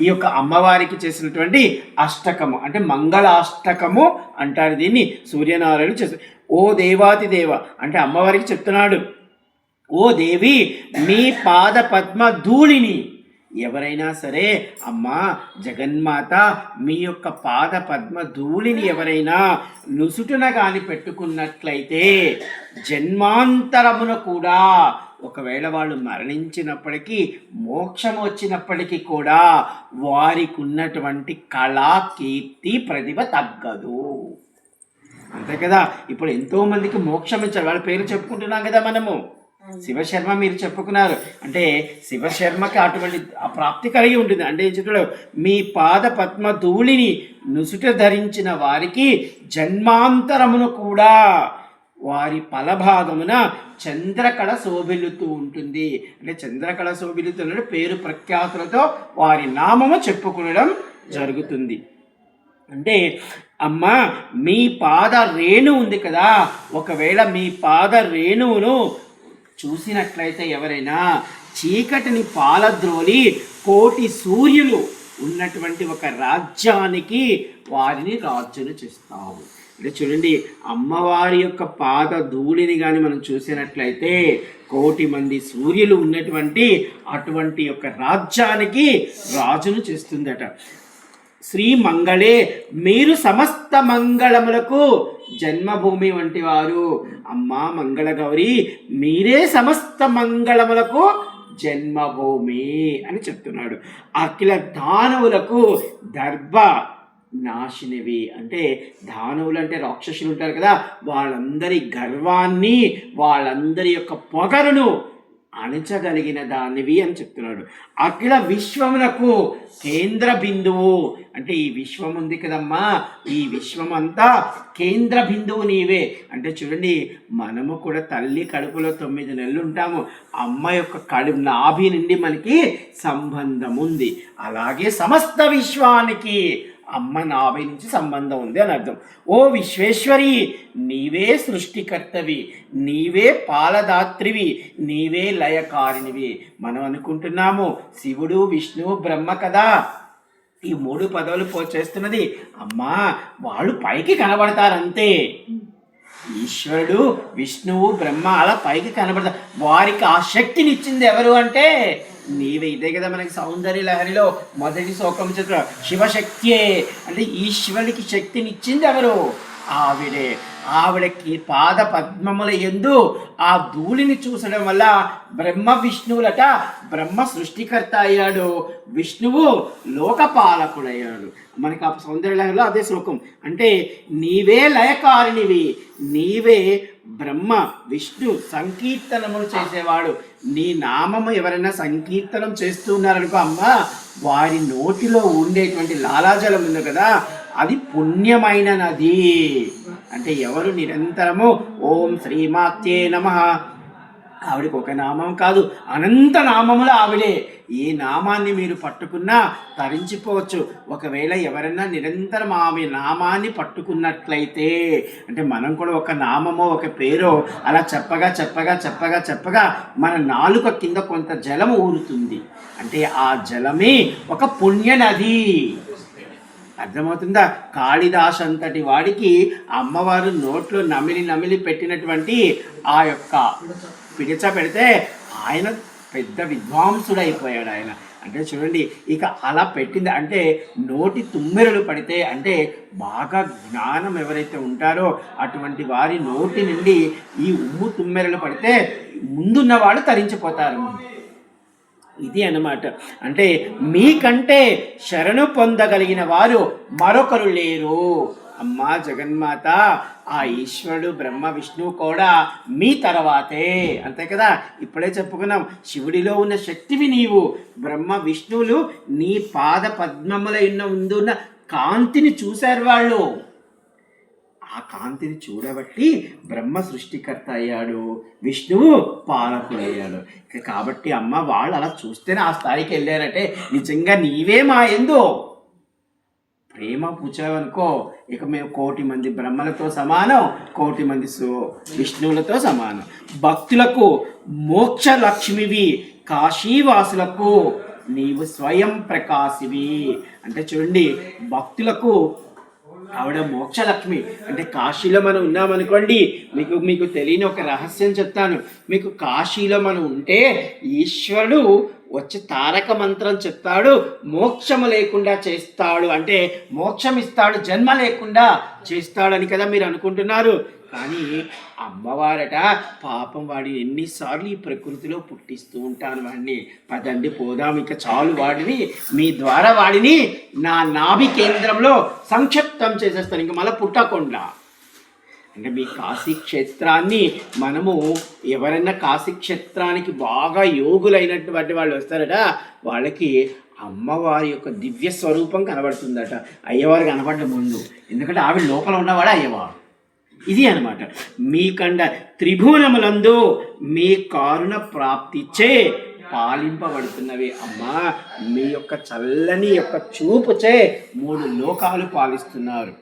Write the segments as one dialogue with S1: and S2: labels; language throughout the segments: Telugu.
S1: ఈ యొక్క అమ్మవారికి చేసినటువంటి అష్టకము అంటే మంగళాష్టకము అంటారు దీన్ని. సూర్యనారాయణ చేస్తారు ఓ దేవాతి దేవ అంటే అమ్మవారికి చెప్తున్నాడు ఓ దేవి మీ పాద పద్మ ధూళిని ఎవరైనా సరే అమ్మా జగన్మాత మీ యొక్క పాద పద్మ ధూళిని ఎవరైనా నుసుటున కానీ పెట్టుకున్నట్లయితే జన్మాంతరమున కూడా ఒకవేళ వాళ్ళు మరణించినప్పటికీ మోక్షం వచ్చినప్పటికీ కూడా వారికి ఉన్నటువంటి కళా కీర్తి ప్రతిభ తగ్గదు. అంతే కదా? ఇప్పుడు ఎంతో మందికి మోక్షం ఇచ్చారు. వాళ్ళ పేరు చెప్పుకుంటున్నాం కదా మనము. శివశర్మ మీరు చెప్పుకున్నారు. అంటే శివశర్మకి అటువంటి ఆ ప్రాప్తి కలిగి ఉంటుంది. అంటే ఏం చెప్తాడు మీ పాద పద్మ ధూళిని నుసుట ధరించిన వారికి జన్మాంతరమును కూడా వారి ఫలభాగమున చంద్రకళ శోభిల్లుతూ ఉంటుంది. అంటే చంద్రకళ శోభిల్లుతున్న పేరు ప్రఖ్యాతులతో వారి నామము చెప్పుకునడం జరుగుతుంది. అంటే అమ్మ మీ పాద రేణు ఉంది కదా. ఒకవేళ మీ పాద రేణువును చూసినట్లయితే ఎవరైనా చీకటిని పాలద్రోలి కోటి సూర్యులు ఉన్నటువంటి ఒక రాజ్యానికి వారిని రాజును చేస్తావు. అంటే చూడండి అమ్మవారి యొక్క పాద ధూళిని కానీ మనం చూసినట్లయితే కోటి మంది సూర్యులు ఉన్నటువంటి అటువంటి యొక్క రాజ్యానికి రాజును చేస్తుందట. శ్రీ మంగళే మీరు సమస్త మంగళములకు జన్మభూమి వంటి వారు. అమ్మా మంగళ గౌరి మీరే సమస్త మంగళములకు జన్మభూమి అని చెప్తున్నాడు. అఖిల దానవులకు దర్భ నాశినవి. అంటే దానవులు అంటే రాక్షసులు ఉంటారు కదా వాళ్ళందరి గర్వాన్ని వాళ్ళందరి యొక్క పొగరును అణచగలిగిన దానివి అని చెప్తున్నాడు. అఖిల విశ్వమునకు కేంద్ర బిందువు. అంటే ఈ విశ్వం ఉంది కదమ్మా ఈ విశ్వం అంతా కేంద్ర బిందువు నీవే. అంటే చూడండి మనము కూడా తల్లి కడుపులో తొమ్మిది నెలలు ఉంటాము. అమ్మ యొక్క కడుపు నాభి నుండి మనకి సంబంధం ఉంది. అలాగే సమస్త విశ్వానికి అమ్మ నాభై నుంచి సంబంధం ఉంది అని అర్థం. ఓ విశ్వేశ్వరి నీవే సృష్టికర్తవి నీవే పాలదాత్రివి నీవే లయకారినివి మనం అనుకుంటున్నాము శివుడు విష్ణువు బ్రహ్మ కదా. ఈ మూడు పదవులు పోచేస్తున్నది అమ్మా వాళ్ళు పైకి కనబడతారంతే. ఈశ్వరుడు విష్ణువు బ్రహ్మ అలా పైకి కనబడతారు వారికి ఆ శక్తినిచ్చింది ఎవరు అంటే నీవే. ఇదే కదా మనకి సౌందర్య లహరిలో మొదటి శోకం చిత్ర శివశక్తియే. అంటే ఈశ్వరుడికి శక్తినిచ్చింది ఎవరు? ఆవిడే. ఆవిడకి పాద పద్మముల ఎందు ఆ ధూళిని చూసడం వల్ల బ్రహ్మ విష్ణువులట బ్రహ్మ సృష్టికర్త అయ్యాడు. విష్ణువు లోకపాలకుడయ్యాడు. మనకి ఆ సౌందర్యలయంలో అదే శ్లోకం. అంటే నీవే లయకారినివి నీవే బ్రహ్మ విష్ణు సంకీర్తనములు చేసేవాడు. నీ నామము ఎవరైనా సంకీర్తనం చేస్తున్నారనుకో అమ్మ వారి నోటిలో ఉండేటువంటి లాలాజలం ఉంది కదా అది పుణ్యమైన నది అంటే ఎవరు నిరంతరము ఓం శ్రీమాత్యే నమ. ఆవిడకి ఒక నామం కాదు అనంత నామములు ఆవిడే. ఏ నామాన్ని మీరు పట్టుకున్నా తరించిపోవచ్చు. ఒకవేళ ఎవరైనా నిరంతరం ఆమె నామాన్ని పట్టుకున్నట్లయితే అంటే మనం కూడా ఒక నామమో ఒక పేరో అలా చెప్పగా చెప్పగా చెప్పగా చెప్పగా మన నాలుక కింద కొంత జలం ఊరుతుంది. అంటే ఆ జలమే ఒక పుణ్య నది అర్థమవుతుందా? కాళిదాస్ అంతటి వాడికి అమ్మవారు నోట్లో నమిలి నమిలి పెట్టినటువంటి ఆ యొక్క పిడిచ పెడితే ఆయన పెద్ద విద్వాంసుడు అయిపోయాడు ఆయన. అంటే చూడండి ఇక అలా పెట్టింది అంటే నోటి తుమ్మెరలు పడితే అంటే బాగా జ్ఞానం ఎవరైతే ఉంటారో అటువంటి వారి నోటి నుండి ఈ ఉమ్ము తుమ్మెరలు పడితే ముందున్న వాళ్ళు తరించిపోతారు. ఇది అన్నమాట. అంటే మీకంటే శరణు పొందగలిగిన వారు మరొకరు లేరు. అమ్మా జగన్మాత ఆ ఈశ్వరుడు బ్రహ్మ విష్ణువు కూడా మీ తర్వాతే. అంతే కదా? ఇప్పుడే చెప్పుకున్నాం శివుడిలో ఉన్న శక్తివి నీవు. బ్రహ్మ విష్ణువులు నీ పాద పద్మముల ఉన్న కాంతిని చూశారు వాళ్ళు. ఆ కాంతిని చూడబట్టి బ్రహ్మ సృష్టికర్త అయ్యాడు. విష్ణువు పాలకుడు అయ్యాడు కాబట్టి అమ్మ వాళ్ళు అలా చూస్తేనే ఆ స్థాయికి వెళ్ళారంటే నిజంగా నీవే మా ఎందు. ప్రేమ పుచ్చావనుకో ఇక మేము కోటి మంది బ్రహ్మలతో సమానం కోటి మంది సు- విష్ణువులతో సమానం. భక్తులకు మోక్ష లక్ష్మివి కాశీవాసులకు నీవు స్వయం ప్రకాశివి. అంటే చూడండి భక్తులకు ఆవిడ మోక్షలక్ష్మి. అంటే కాశీలో మనం ఉన్నామనుకోండి మీకు మీకు తెలియని ఒక రహస్యం చెప్తాను. మీకు కాశీలో మనం ఉంటే ఈశ్వరుడు వచ్చి తారక మంత్రం చెప్తాడు మోక్షము లేకుండా చేస్తాడు. అంటే మోక్షం ఇస్తాడు జన్మ లేకుండా చేస్తాడని కదా మీరు అనుకుంటున్నారు. కానీ అమ్మవారట పాపం వాడిని ఎన్నిసార్లు ఈ ప్రకృతిలో పుట్టిస్తూ ఉంటాను వాడిని. పదండి పోదాం ఇక చాలు వాడిని. మీ ద్వారా వాడిని నా నాభి కేంద్రంలో సంక్షిప్తం చేసేస్తాను. ఇంక మళ్ళీ పుట్టకుండా. అంటే మీ కాశీ క్షేత్రాన్ని మనము ఎవరైనా కాశీ క్షేత్రానికి బాగా యోగులైనటువంటి వాళ్ళు వస్తారట వాళ్ళకి అమ్మవారి యొక్క దివ్య స్వరూపం కనబడుతుందట. అయ్యవారు కనబడ్డ ముందు. ఎందుకంటే ఆవిడ లోపల ఉన్నవాడు అయ్యవారు. ఇది అన్నమాట. మీకండ త్రిభువనములందు మీ కారుణ ప్రాప్తిచ్చే పాలింపబడుతున్నవి. అమ్మా మీ యొక్క చల్లని యొక్క చూపుచే మూడు లోకాలు పాలిస్తున్నారు.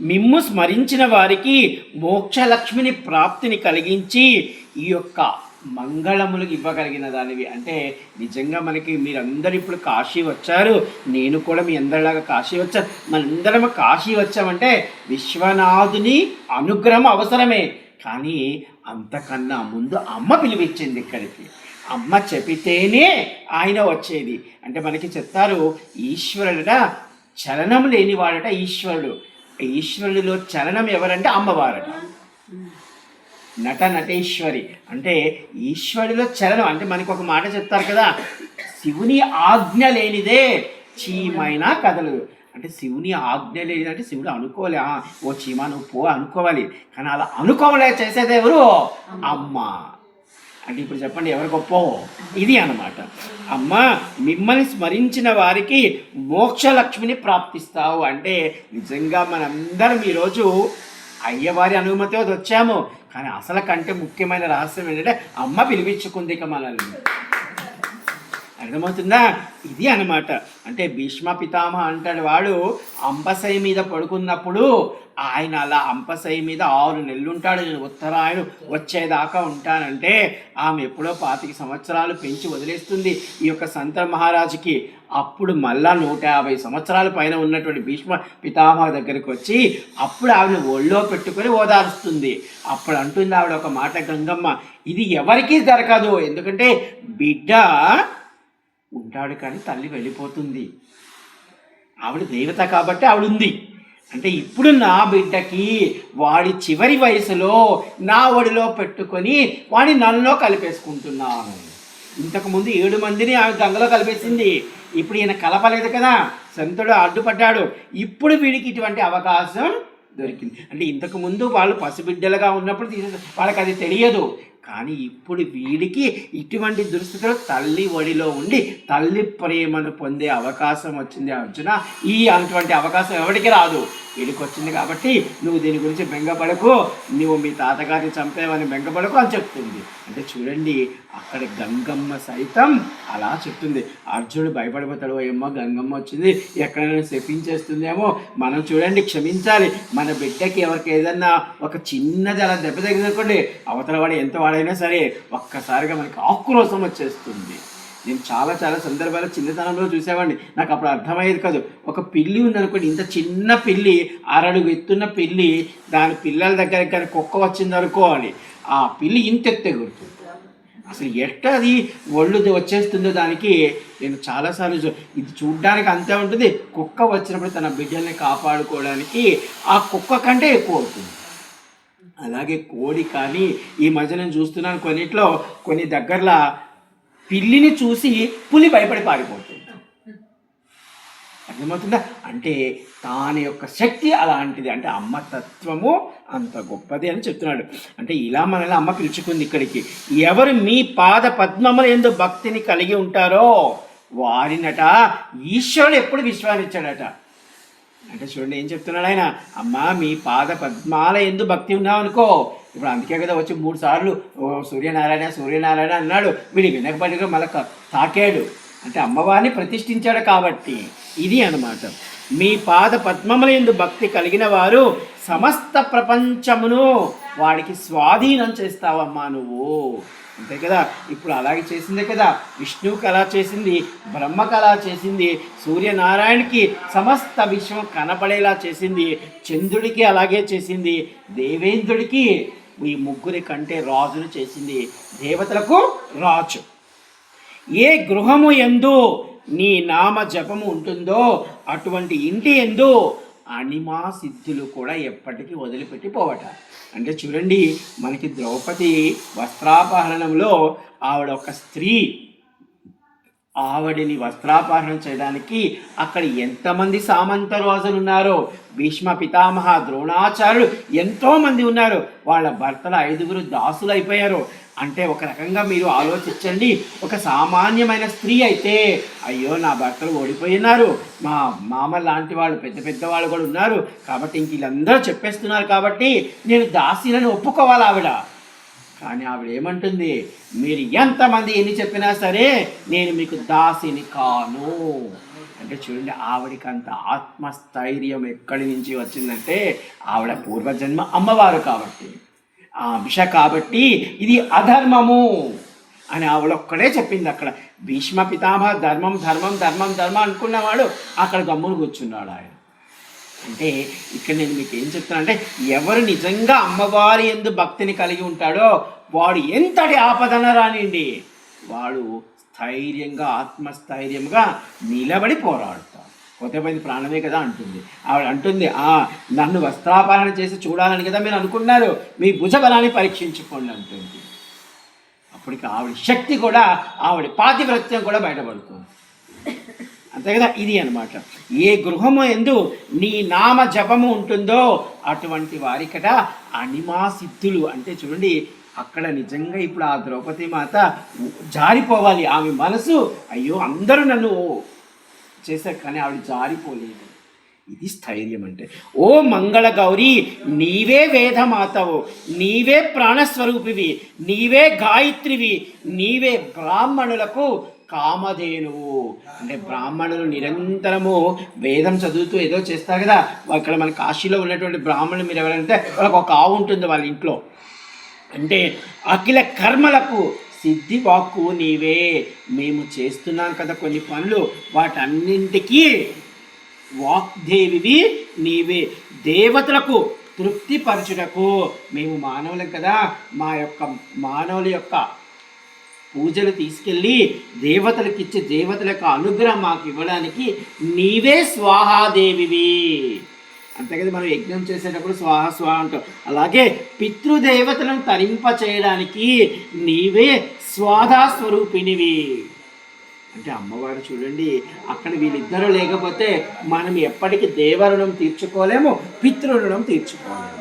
S1: మిమ్ము స్మరించిన వారికి మోక్షలక్ష్మిని ప్రాప్తిని కలిగించి ఈ యొక్క మంగళములు ఇవ్వగలిగిన దానివి. అంటే నిజంగా మనకి మీరందరూ ఇప్పుడు కాశీ వచ్చారు. నేను కూడా మీ అందరిలాగా కాశీ వచ్చాను మనందరం కాశీ వచ్చామంటే విశ్వనాథుని అనుగ్రహం అవసరమే. కానీ అంతకన్నా ముందు అమ్మ పిలిపించింది ఇక్కడికి. అమ్మ చెబితేనే ఆయన వచ్చేది. అంటే మనకి చెప్తారు ఈశ్వరుడట చలనం లేనివాడట ఈశ్వరుడు. ఈశ్వరుడిలో చలనం ఎవరంటే అమ్మవారట. నట నటేశ్వరి. అంటే ఈశ్వరుడిలో చలనం. అంటే మనకి ఒక మాట చెప్తారు కదా శివుని ఆజ్ఞ లేనిదే చీమైనా కదలదు. అంటే శివుని ఆజ్ఞ లేనిదంటే శివుడు అనుకోలే. "ఆ, ఓ చీమ నువ్వు పో అనుకోవాలి. కానీ అలా అనుకోలే చేసేది ఎవరు? అమ్మ. అంటే ఇప్పుడు చెప్పండి ఎవరు గొప్ప ఇది అన్నమాట. అమ్మ మిమ్మల్ని స్మరించిన వారికి మోక్షలక్ష్మిని ప్రాప్తిస్తావు. అంటే నిజంగా మనందరం ఈరోజు అయ్యవారి అనుమతితో వచ్చాము. కానీ అసలు కంటే ముఖ్యమైన రహస్యం ఏంటంటే అమ్మ పిలిపించుకుంది ఇక మనల్ని. అర్థమవుతుందా? ఇది అన్నమాట. అంటే భీష్మ పితామహ అంటాడు వాడు అంబసై మీద పడుకున్నప్పుడు ఆయన అలా అంపసై మీద ఆరు నెలలు ఉంటాడు నేను ఉత్తరాయణ వచ్చేదాకా ఉంటానంటే ఆమె ఎప్పుడో పాతిక సంవత్సరాలు పెంచి వదిలేస్తుంది. ఈ యొక్క సంత మహారాజుకి అప్పుడు మళ్ళా నూట యాభై సంవత్సరాల పైన ఉన్నటువంటి భీష్మ పితామహ దగ్గరికి వచ్చి అప్పుడు ఆవిడ ఒళ్ళో పెట్టుకొని ఓదారుస్తుంది. అప్పుడు అంటుంది ఆవిడ ఒక మాట గంగమ్మ ఇది ఎవరికీ దొరకదు ఎందుకంటే బిడ్డ ఉంటాడు కానీ తల్లి వెళ్ళిపోతుంది. ఆవిడ దేవత కాబట్టి ఆవిడ ఉంది అంటే ఇప్పుడు నా బిడ్డకి వాడి చివరి వయసులో నా ఒడిలో పెట్టుకొని వాడిని నన్నులో కలిపేసుకుంటున్నాను. ఇంతకుముందు ఏడు మందిని ఆమె గంగలో కలిపేసింది. ఇప్పుడు ఈయన కలపలేదు కదా. సంతుడు అడ్డుపడ్డాడు. ఇప్పుడు వీడికి ఇటువంటి అవకాశం దొరికింది. అంటే ఇంతకుముందు వాళ్ళు పసిబిడ్డలుగా ఉన్నప్పుడు తీసే వాళ్ళకి అది తెలియదు. కానీ ఇప్పుడు వీడికి ఇటువంటి దుస్థితిలో తల్లి ఒడిలో ఉండి తల్లి ప్రేమను పొందే అవకాశం వచ్చింది అర్జున. ఈ అటువంటి అవకాశం ఎవరికి రాదు? వీడికి వచ్చింది కాబట్టి నువ్వు దీని గురించి బెంగపడకు నువ్వు మీ తాతగారిని చంపావని బెంగపడకు అని చెప్తుంది. అంటే చూడండి అక్కడ గంగమ్మ సైతం అలా చెప్తుంది. అర్జునుడు భయపడిపోతాడు ఏమో గంగమ్మ వచ్చింది ఎక్కడైనా శపించేస్తుందేమో మనం చూడండి క్షమించాలి. మన బిడ్డకి ఎవరికి ఏదన్నా ఒక చిన్నది అలా దెబ్బ తగ్గిందనుకోండి అవతల వాడు ఎంత వాడైనా సరే ఒక్కసారిగా మనకి ఆక్రోశం వచ్చేస్తుంది. నేను చాలా చాలా సందర్భాలు చిన్నతనంలో చూసేవాడిని. నాకు అప్పుడు అర్థమయ్యేది కాదు. ఒక పిల్లి ఉందనుకోండి ఇంత చిన్న పిల్లి అరడుగు ఎత్తున్న పిల్లి దాని పిల్లల దగ్గరికి కానీ కుక్క వచ్చిందనుకో అని ఆ పిల్లి ఇంత ఎత్తెగురుతుంది అసలు ఎట్ట అది ఒళ్ళు వచ్చేస్తుందో దానికి నేను చాలాసార్లు చూ- ఇది చూడ్డానికి అంతే ఉంటుంది. కుక్క వచ్చినప్పుడు తన బిడ్డల్ని కాపాడుకోవడానికి ఆ కుక్క కంటే ఎక్కువ అవుతుంది అలాగే కోడి కానీ ఈ మధ్య నేను చూస్తున్నాను కొన్నిట్లో కొన్ని దగ్గరలో పిల్లిని చూసి పులి భయపడి పారిపోతుంది. అర్థమవుతుందా? అంటే తాని యొక్క శక్తి అలాంటిది. అంటే అమ్మ తత్వము అంత గొప్పది అని చెప్తున్నాడు. అంటే ఇలా మనల్ని అమ్మ పిలుచుకుంది ఇక్కడికి. ఎవరు మీ పాద పద్మముల ఎందు భక్తిని కలిగి ఉంటారో వారినట ఈశ్వరుడు ఎప్పుడు విశ్వాసించాడట. అంటే చూడండి ఏం చెప్తున్నాడు ఆయన? అమ్మా మీ పాద పద్మాల ఎందు భక్తి ఉన్నావనుకో ఇప్పుడు అందుకే కదా వచ్చి మూడు సార్లు ఓ సూర్యనారాయణ సూర్యనారాయణ అన్నాడు. వీడి వినకపడిగా మళ్ళీ తాకాడు. అంటే అమ్మవారిని ప్రతిష్ఠించాడు కాబట్టి ఇది అన్నమాట. మీ పాద పద్మముల ఎందు భక్తి కలిగిన వారు సమస్త ప్రపంచమును వాడికి స్వాధీనం చేస్తావమ్మా నువ్వు. అంతే కదా? ఇప్పుడు అలాగే చేసిందే కదా. విష్ణువుకి అలా చేసింది బ్రహ్మకు అలా చేసింది సూర్యనారాయణకి సమస్త విశ్వం కనపడేలా చేసింది చంద్రుడికి అలాగే చేసింది దేవేంద్రుడికి ఈ ముగ్గురి కంటే రాజును చేసింది దేవతలకు రాజు. ఏ గృహము ఎందు నీ నామ జపము ఉంటుందో అటువంటి ఇంటి ఎందు అనిమా సిద్ధులు కూడా ఎప్పటికీ వదిలిపెట్టి పోవటారు అంటే చూడండి మనకి ద్రౌపది వస్త్రాపహరణంలో ఆవిడ ఒక స్త్రీ. ఆవిడని వస్త్రాపహరణం చేయడానికి అక్కడ ఎంతమంది సామంత రోజులు ఉన్నారో భీష్మ పితామహ ద్రోణాచార్యులు ఎంతోమంది ఉన్నారు. వాళ్ళ భర్తల ఐదుగురు దాసులు అయిపోయారు అంటే ఒక రకంగా మీరు ఆలోచించండి. ఒక సామాన్యమైన స్త్రీ అయితే అయ్యో నా భర్తలు ఓడిపోయినారు. మా మామ లాంటి వాళ్ళు పెద్ద పెద్ద వాళ్ళు కూడా ఉన్నారు. కాబట్టి ఇంక వీళ్ళందరూ చెప్పేస్తున్నారు కాబట్టి నేను దాసీలను ఒప్పుకోవాలి ఆవిడ. కానీ ఆవిడ ఏమంటుంది? మీరు ఎంతమంది ఎన్ని చెప్పినా సరే నేను మీకు దాసిని కాను. అంటే చూడండి ఆవిడకి అంత ఆత్మస్థైర్యం ఎక్కడి నుంచి వచ్చిందంటే ఆవిడ పూర్వజన్మ అమ్మవారు కాబట్టి. భిష కాబట్టి ఇది అధర్మము అని ఆవిడొక్కడే చెప్పింది అక్కడ. భీష్మ పితామహ ధర్మం ధర్మం ధర్మం ధర్మం అనుకున్నవాడు అక్కడ గమ్మును కూర్చున్నాడు ఆయన. అంటే ఇక్కడ నేను మీకు ఏం చెప్తాను అంటే ఎవరు నిజంగా అమ్మవారి ఎందు భక్తిని కలిగి ఉంటాడో వాడు ఎంతటి ఆపదన రానిండి వాడు స్థైర్యంగా ఆత్మస్థైర్యంగా నిలబడి పోరాడుతాడు. కొత్తపైన ప్రాణమే కదా అంటుంది. ఆవిడ అంటుంది ఆ నన్ను వస్త్రాపహరణ చేసి చూడాలని కదా మీరు అనుకున్నారు. మీ భుజబలాన్ని పరీక్షించుకోండి అంటుంది. అప్పటికి ఆవిడ శక్తి కూడా ఆవిడ పాతివ్రత్యం కూడా బయటపడుతుంది. అంతే కదా? ఇది అన్నమాట. ఏ గృహము ఎందు నీ నామ జపము ఉంటుందో అటువంటి వారికట అనిమా సిద్ధులు అంటే చూడండి అక్కడ నిజంగా ఇప్పుడు ఆ ద్రౌపది మాత జారిపోవాలి. ఆమె మనసు అయ్యో అందరూ నన్ను చేశారు కానీ ఆవిడ జారిపోలేదు. ఇది స్థైర్యం అంటే ఓ మంగళ గౌరీ నీవే వేదమాతవు నీవే ప్రాణస్వరూపివి నీవే గాయత్రివి నీవే బ్రాహ్మణులకు కామధేనువు. అంటే బ్రాహ్మణులు నిరంతరము వేదం చదువుతూ ఏదో చేస్తారు కదా అక్కడ మన కాశీలో ఉన్నటువంటి బ్రాహ్మణులు మీరు ఎవరంటే వాళ్ళకి ఒక ఆవు ఉంటుంది వాళ్ళ ఇంట్లో. అంటే అఖిల కర్మలకు సిద్ధి వాక్కు నీవే. మేము చేస్తున్నాం కదా కొన్ని పనులు వాటన్నింటికీ వాక్దేవివి నీవే. దేవతలకు తృప్తిపరచుటకు మేము మానవులం కదా. మా యొక్క మానవుల యొక్క పూజలు తీసుకెళ్ళి దేవతలకు ఇచ్చి దేవతల యొక్క అనుగ్రహం మాకు ఇవ్వడానికి నీవే స్వాహాదేవివి. అంతే మనం యజ్ఞం చేసేటప్పుడు స్వాహ స్వాహ అంటాం. అలాగే పితృదేవతలను తరింప చేయడానికి నీవే స్వాధా స్వరూపిణివి అంటే అమ్మవారు చూడండి అక్కడ వీళ్ళిద్దరూ లేకపోతే మనం ఎప్పటికీ దేవరుణం తీర్చుకోలేము పితృరుణం తీర్చుకోలేము.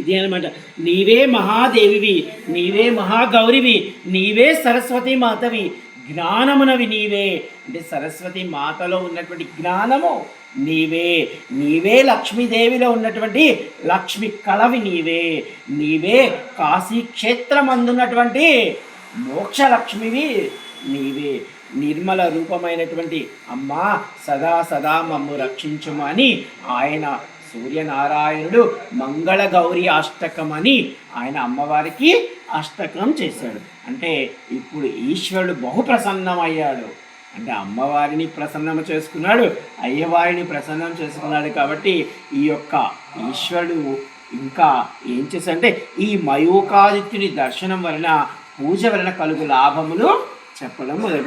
S1: ఇది అనమాట నీవే మహాదేవివి నీవే మహాగౌరివి నీవే సరస్వతి మాతవి జ్ఞానమునవి నీవే. అంటే సరస్వతి మాతలో ఉన్నటువంటి జ్ఞానము నీవే నీవే లక్ష్మీదేవిలో ఉన్నటువంటి లక్ష్మి కళవి నీవే. నీవే కాశీ క్షేత్రం అందున్నటువంటి మోక్షలక్ష్మివి నీవే. నిర్మల రూపమైనటువంటి అమ్మా సదా సదా మమ్ము రక్షించుము అని ఆయన సూర్యనారాయణుడు మంగళ గౌరి అష్టకం అని ఆయన అమ్మవారికి అష్టకం చేశాడు. అంటే ఇప్పుడు ఈశ్వరుడు బహు ప్రసన్నమయ్యాడు అంటే అమ్మవారిని ప్రసన్నం చేసుకున్నాడు అయ్యవారిని ప్రసన్నం చేసుకున్నాడు కాబట్టి ఈ యొక్క ఈశ్వరుడు ఇంకా ఏం చేశాడంటే ఈ మయూకాదిత్యుని దర్శనం వలన పూజ వలన కలుగు లాభములు చెప్పడం మొదలు